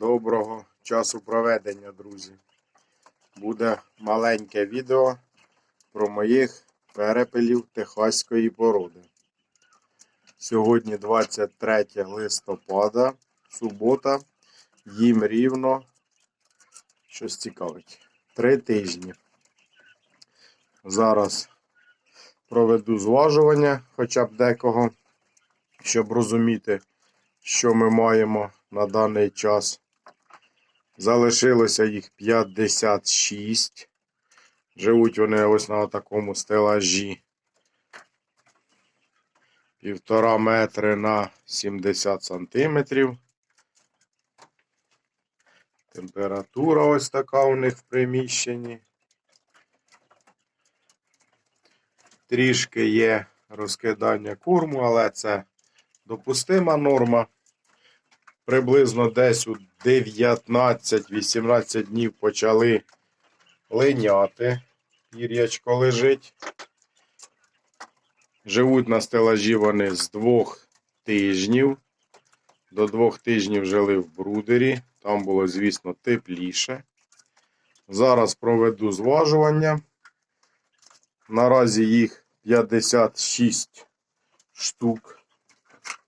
Доброго часу проведення, друзі. Буде маленьке відео про моїх перепелів техаської породи. Сьогодні 23 листопада, субота, їм рівно щось цікавить. Три тижні. Зараз проведу зважування хоча б декого, щоб розуміти, що ми маємо на даний час. Залишилося їх 56. Живуть вони ось на такому стелажі. Півтора метри на 70 сантиметрів. Температура ось така у них в приміщенні. Трішки є розкидання корму, але це допустима норма. Приблизно десь у 19-18 днів почали линяти. Пір'ячко лежить. Живуть на стелажі вони з двох тижнів. До двох тижнів жили в брудері. Там було, звісно, тепліше. Зараз проведу зважування. Наразі їх 56 штук.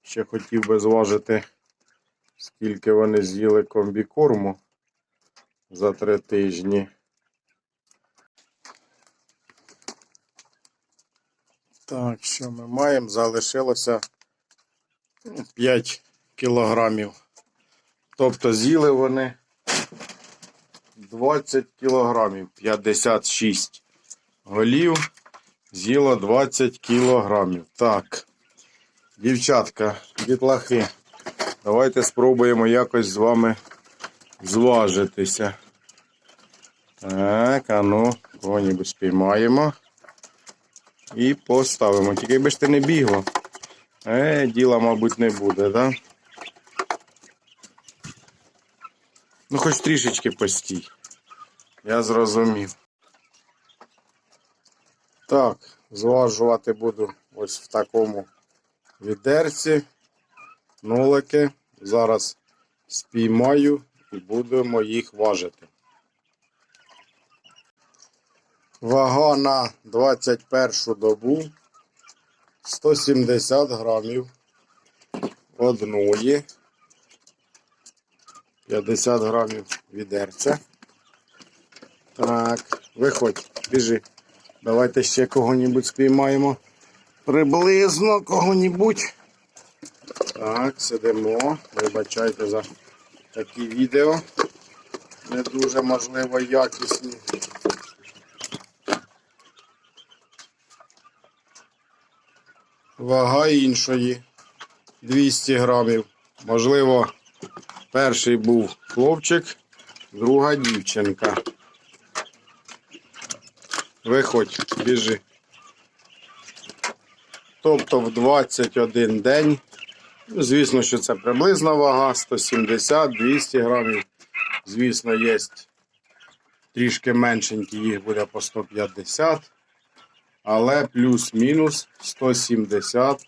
Ще хотів би зважити, скільки вони з'їли комбікорму за три тижні. Так, що ми маємо? Залишилося ну, 5 кілограмів. Тобто з'їли вони 20 кілограмів, 56 голів, з'їло 20 кілограмів. Так, дівчатка, дітлахи, давайте спробуємо якось з вами зважитися. Так, а ну, кого-небудь спіймаємо. І поставимо. Тільки би ж ти не бігло. Е, діла, мабуть, не буде, так? Ну, хоч трішечки постій. Я зрозумів. Так, зважувати буду ось в такому відерці. Нолики. Зараз спіймаю і будемо їх важити. Вага на 21 добу 170 грамів одної. 50 грамів відерця. Так, виходь, біжи. Давайте ще кого-небудь спіймаємо. Приблизно кого-небудь. Так, сидимо. Вибачайте за такі відео. Не дуже можливо якісні. Вага іншої 200 грамів. Можливо, перший був хлопчик, друга дівчинка. Виходь, біжи. Тобто в 21 день, звісно, що це приблизна вага 170-200 грамів. Звісно, є трішки меншенькі, їх буде по 150 але плюс-мінус 170-200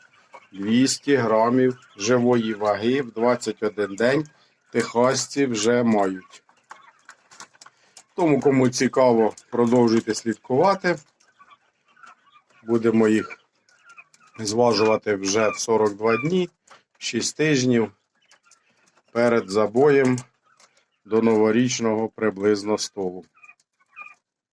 грамів живої ваги в 21 день техасці вже мають. Тому, кому цікаво, продовжуйте слідкувати. Будемо їх зважувати вже в 42 дні, 6 тижнів перед забоєм до новорічного приблизно столу.